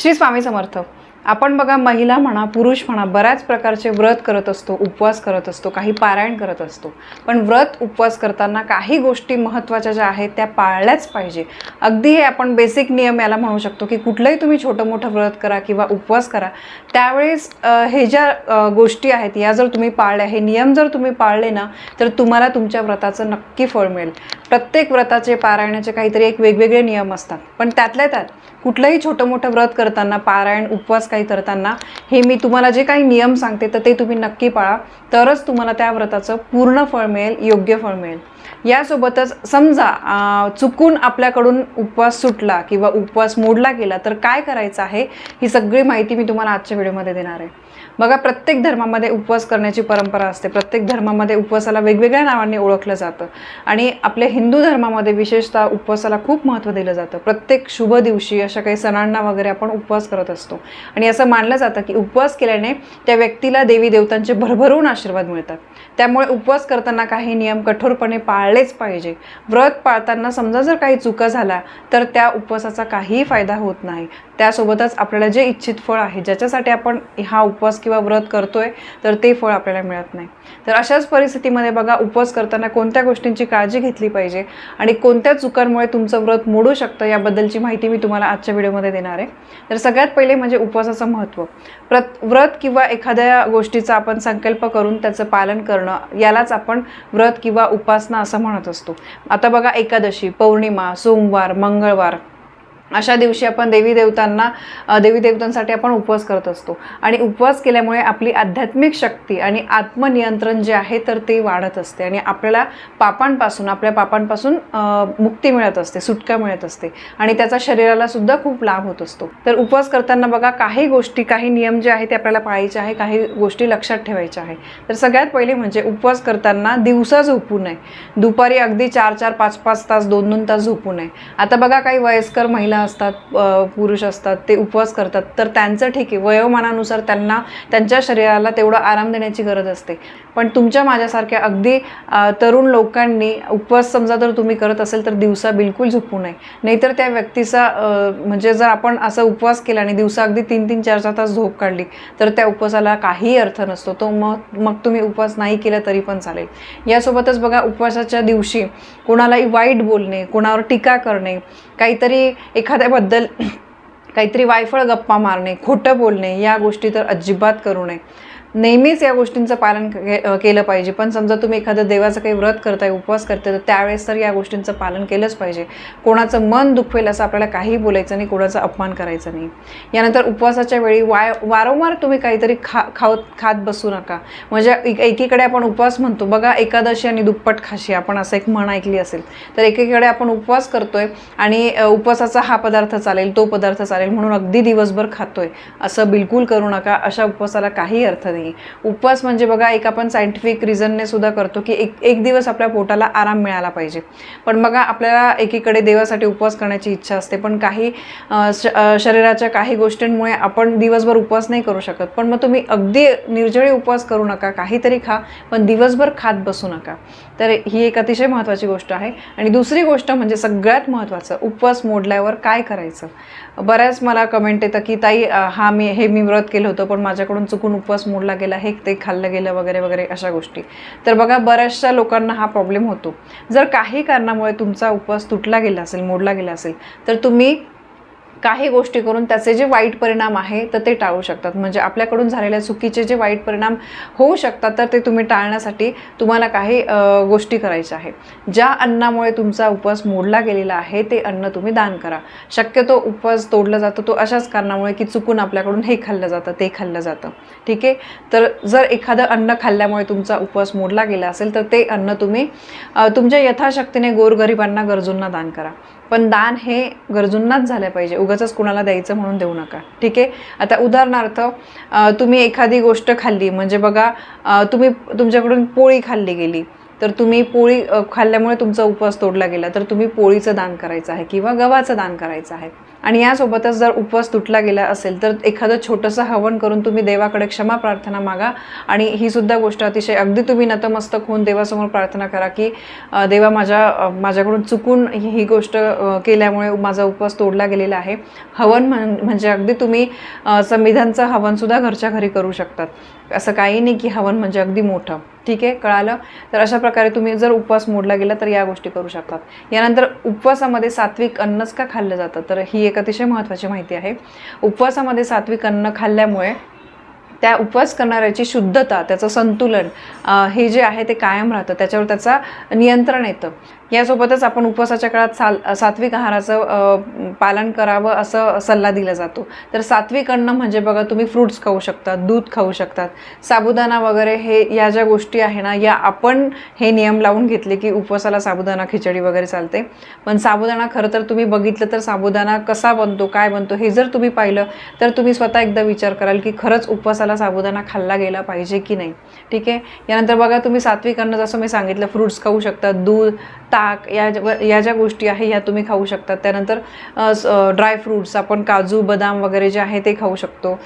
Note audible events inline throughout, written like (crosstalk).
श्री स्वामी समर्थ आपण बघा महिला म्हणा पुरुष म्हणा बऱ्याच प्रकारचे व्रत करत असतो उपवास करत असतो काही पारायण करत असतो. पण व्रत उपवास करताना काही गोष्टी महत्त्वाच्या ज्या आहेत त्या पाळल्याच पाहिजे. अगदी हे आपण बेसिक नियम याला म्हणू शकतो की कुठलंही तुम्ही छोटं मोठं व्रत करा किंवा उपवास करा त्यावेळेस हे ज्या गोष्टी आहेत या जर तुम्ही पाळल्या हे नियम जर तुम्ही पाळले ना तर तुम्हाला तुमच्या व्रताचं नक्की फळ मिळेल. प्रत्येक व्रताचे पारायणाचे काहीतरी एक वेगवेगळे नियम असतात. पण त्यातल्या त्यात कुठलंही छोटं मोठं व्रत करताना पारायण उपवास काही करताना हे मी तुम्हाला जे काही नियम सांगते तर ते तुम्ही नक्की पाळा. तरच तुम्हाला त्या व्रताचं पूर्ण फळ मिळेल योग्य फळ मिळेल. यासोबतच समजा चुकून आपल्याकडून उपवास सुटला किंवा उपवास मोडला गेला तर काय करायचं आहे ही सगळी माहिती मी तुम्हाला आजच्या व्हिडिओमध्ये देणार आहे. बघा प्रत्येक धर्मामध्ये उपवास करण्याची परंपरा असते. प्रत्येक धर्मामध्ये उपवासाला वेगवेगळ्या नावांनी ओळखलं जातं. आणि आपल्या हिंदू धर्मामध्ये विशेषतः उपवासाला खूप महत्त्व दिलं जातं. प्रत्येक शुभ दिवशी अशा काही सणांना वगैरे आपण उपवास करत असतो. आणि असं मानलं जातं की उपवास केल्याने त्या व्यक्तीला देवी देवतांचे भरभरून आशीर्वाद मिळतात. त्यामुळे उपवास करताना काही नियम कठोरपणे पाळलेच पाहिजे. व्रत पाळताना समजा जर काही चुका झाला तर त्या उपवासाचा काहीही फायदा होत नाही. त्यासोबतच आपल्याला जे इच्छित फळ आहे ज्याच्यासाठी आपण हा उपवास किंवा व्रत करतोय तर ते फळ आपल्याला मिळत नाही. तर अशाच परिस्थितीमध्ये बघा उपवास करताना कोणत्या गोष्टींची काळजी घेतली पाहिजे आणि कोणत्या चुकांमुळे तुमचं व्रत मोडू शकतं याबद्दलची माहिती मी तुम्हाला आजच्या व्हिडिओमध्ये देणार आहे. तर सगळ्यात पहिले म्हणजे उपवासाचं महत्त्व. प्रत व्रत किंवा एखाद्या गोष्टीचा आपण संकल्प करून त्याचं पालन करणं यालाच आपण व्रत किंवा उपासना असं म्हणत असतो. आता बघा एकादशी पौर्णिमा सोमवार मंगळवार. अशा दिवशी आपण देवी देवतांना देवी देवतांसाठी आपण उपवास करत असतो. आणि उपवास केल्यामुळे आपली आध्यात्मिक शक्ती आणि आत्मनियंत्रण जे आहे तर ते वाढत असते. आणि आपल्याला पापांपासून आपल्या पापांपासून मुक्ती मिळत असते सुटका मिळत असते. आणि त्याचा शरीराला सुद्धा खूप लाभ होत असतो. तर उपवास करताना बघा काही गोष्टी काही नियम जे आहे ते आपल्याला पाळायचे आहे काही गोष्टी लक्षात ठेवायच्या आहे. तर सगळ्यात पहिले म्हणजे उपवास करताना दिवसा झोपू नये. दुपारी अगदी चार चार पाच पाच तास दोन दोन तास झोपू नये. आता बघा काही वयस्कर महिला असतात पुरुष असतात ते उपवास करतात तर त्यांचं ठीक आहे. वयोमानानुसार त्यांना त्यांच्या शरीराला तेवढा आराम देण्याची गरज असते. पण तुमच्या माझ्यासारख्या अगदी तरुण लोकांनी उपवास समजा जर तुम्ही करत असेल तर दिवसा बिलकुल झोपू नये. नाहीतर त्या व्यक्तीचा म्हणजे जर आपण असा उपवास केला आणि दिवसा अगदी तीन तीन चार चार तास झोप काढली तर त्या उपवासाला काहीही अर्थ नसतो. तो मग मग तुम्ही उपवास नाही केला तरी पण चालेल. यासोबतच बघा उपवासाच्या दिवशी कोणालाही वाईट बोलणे कोणावर टीका करणे काहीतरी एखाद्याबद्दल (clears throat) काहीतरी वायफळ गप्पा मारणे खोटं बोलणे या गोष्टी तर अजिबात करू नये. नेहमीच या गोष्टींचं पालन के- केलं पाहिजे. पण समजा तुम्ही एखादं देवाचं काही व्रत करताय उपवास करताय तर त्यावेळेस तर या गोष्टींचं पालन केलंच पाहिजे. कोणाचं मन दुखवेल असं आपल्याला काहीही बोलायचं नाही कोणाचा अपमान करायचा नाही. यानंतर उपवासाच्या वेळी वाय वारंवार तुम्ही काहीतरी खा खावत खात बसू नका. म्हणजे एक- एकीकडे आपण उपवास म्हणतो बघा एकादशी आणि दुप्पट खाशी आपण असं एक म्हण ऐकली असेल. तर एकीकडे आपण उपवास करतोय आणि उपवासाचा हा पदार्थ चालेल तो पदार्थ चालेल म्हणून अगदी दिवसभर खातोय. असं बिलकुल करू नका अशा उपवासाला काही अर्थ नाही. उपवास म्हणजे बघा एक आपण सायंटिफिक रिझनने सुद्धा करतो की एक एक दिवस आपल्या पोटाला आराम मिळाला पाहिजे. पण बघा आपल्याला एकीकडे देवासाठी उपवास करण्याची इच्छा असते पण काही शरीराच्या काही गोष्टींमुळे आपण दिवसभर उपवास नाही करू शकत. पण मग तुम्ही अगदी निर्जळी उपवास करू नका काहीतरी खा पण दिवसभर खात बसू नका. तर ही एक अतिशय महत्त्वाची गोष्ट आहे. आणि दुसरी गोष्ट म्हणजे सगळ्यात महत्त्वाचं उपवास मोडल्यावर काय करायचं? बऱ्याच मला कमेंट येतं की ताई हा मी हे मी व्रत केलं होतं पण माझ्याकडून चुकून उपवास मोडला गेला हे ते खाल्लं गेलं वगैरे वगैरे अशा गोष्टी. तर बघा बऱ्याचशा लोकांना हा प्रॉब्लेम होतो. जर काही कारणामुळे तुमचा उपवास तुटला गेला असेल मोडला गेला असेल तर तुम्ही काही गोष्टी करून त्याचे जे वाईट परिणाम आहे तर ते टाळू शकतात. म्हणजे आपल्याकडून झालेल्या चुकीचे जे वाईट परिणाम होऊ शकतात तर ते तुम्ही टाळण्यासाठी तुम्हाला काही गोष्टी करायच्या आहेत. ज्या अन्नामुळे तुमचा उपवास मोडला गेलेला आहे ते अन्न तुम्ही दान करा. शक्यतो उपवास तोडला जातो तो अशाच कारणामुळे की चुकून आपल्याकडून हे खाल्लं जातं ते खाल्लं जातं. ठीक आहे? तर जर एखादं अन्न खाल्ल्यामुळे तुमचा उपवास मोडला गेला असेल तर ते अन्न तुम्ही तुमच्या यथाशक्तीने गोरगरिबांना गरजूंना दान करा. पण दान हे गरजूंनाच झालं पाहिजे. उगाच कुणाला द्यायचं म्हणून देऊ नका. ठीक आहे? आता उदाहरणार्थ तुम्ही एखादी गोष्ट खाल्ली म्हणजे बघा तुम्ही तुमच्याकडून पोळी खाल्ली गेली तर तुम्ही पोळी खाल्ल्यामुळे तुमचा उपवास तोडला गेला तर तुम्ही पोळीचं दान करायचं आहे किंवा गव्हाचं दान करायचं आहे. आणि यासोबतच जर उपवास तुटला गेला असेल तर एखादं छोटंसं हवन करून तुम्ही देवाकडे क्षमा प्रार्थना मागा. आणि ही सुद्धा गोष्ट अतिशय अगदी तुम्ही नतमस्तक होऊन देवासमोर प्रार्थना करा की देवा माझ्या माझ्याकडून चुकून ही ही गोष्ट केल्यामुळे माझा उपवास तोडला गेलेला आहे. हवन म्हण म्हणजे अगदी तुम्ही संविधानचं हवनसुद्धा घरच्या घरी करू शकतात. असं काही नाही की हवन म्हणजे अगदी मोठं. ठीक आहे? कळालं? तर अशा प्रकारे तुम्ही जर उपवास मोडला गेला तर या गोष्टी करू शकतात. यानंतर उपवासामध्ये सात्विक अन्नच का खाल्लं जातं? तर ही एक अतिशय महत्त्वाची माहिती आहे. उपवासामध्ये सात्विक अन्न खाल्ल्यामुळे त्या उपवास करणाऱ्याची शुद्धता त्याचं संतुलन हे जे आहे ते कायम राहतं. त्याच्यावर त्याचा नियंत्रण येतं. यासोबतच आपण उपवासाच्या काळात साल सात्विक आहाराचं पालन करावं असं सल्ला दिला जातो. तर सात्विक अन्न म्हणजे बघा तुम्ही फ्रूट्स खाऊ शकतात दूध खाऊ शकतात साबुदाणा वगैरे हे या ज्या गोष्टी आहे ना या आपण हे नियम लावून घेतले की उपवासाला साबुदाणा खिचडी वगैरे चालते. पण साबुदाणा खरं तर तुम्ही बघितलं तर साबुदाणा कसा बनतो काय बनतो हे जर तुम्ही पाहिलं तर तुम्ही स्वतः एकदा विचार कराल की खरंच उपवासाला साबुदाणा खाल्ला गेला पाहिजे की नाही. ठीक आहे? यानंतर बघा तुम्ही सात्विक अन्न जसं मी सांगितलं फ्रूट्स खाऊ शकतात दूध ताक या या ज्या गोष्टी आहे ह्या तुम्ही खाऊ शकतात त्यानंतर ड्रायफ्रूट्स आपण काजू बदाम वगैरे जे आहे ते खाऊ शकतो.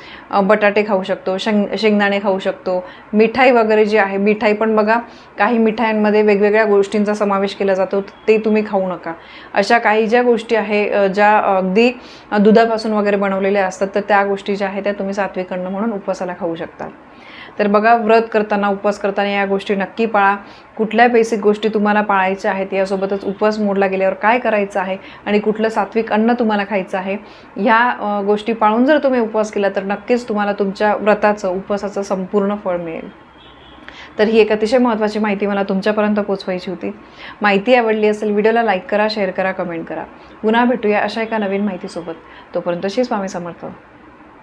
बटाटे खाऊ शकतो शेंग शेंगदाणे खाऊ शकतो. मिठाई वगैरे जी आहे मिठाई पण बघा काही मिठायांमध्ये वेगवेगळ्या गोष्टींचा समावेश केला जातो ते तुम्ही खाऊ नका. अशा काही ज्या गोष्टी आहे ज्या अगदी दुधापासून वगैरे बनवलेल्या असतात तर त्या गोष्टी ज्या आहेत त्या तुम्ही सात्विक अन्न म्हणून उपवासाला खाऊ शकता. तर बघा व्रत करताना उपवास करताना या गोष्टी नक्की पाळा. कुठल्या बेसिक गोष्टी तुम्हाला पाळायच्या आहेत यासोबतच उपवास मोडला गेल्यावर काय करायचं आहे आणि कुठलं सात्विक अन्न तुम्हाला खायचं आहे ह्या गोष्टी पाळून जर तुम्ही उपवास केला तर नक्कीच तुम्हाला तुमच्या व्रताचं उपवासाचं संपूर्ण फळ मिळेल. तर ही एक अतिशय महत्त्वाची माहिती मला तुमच्यापर्यंत पोचवायची होती. माहिती आवडली असेल व्हिडिओला लाईक करा शेअर करा कमेंट करा. पुन्हा भेटूया अशा एका नवीन माहितीसोबत. तोपर्यंत श्री स्वामी समर्थ.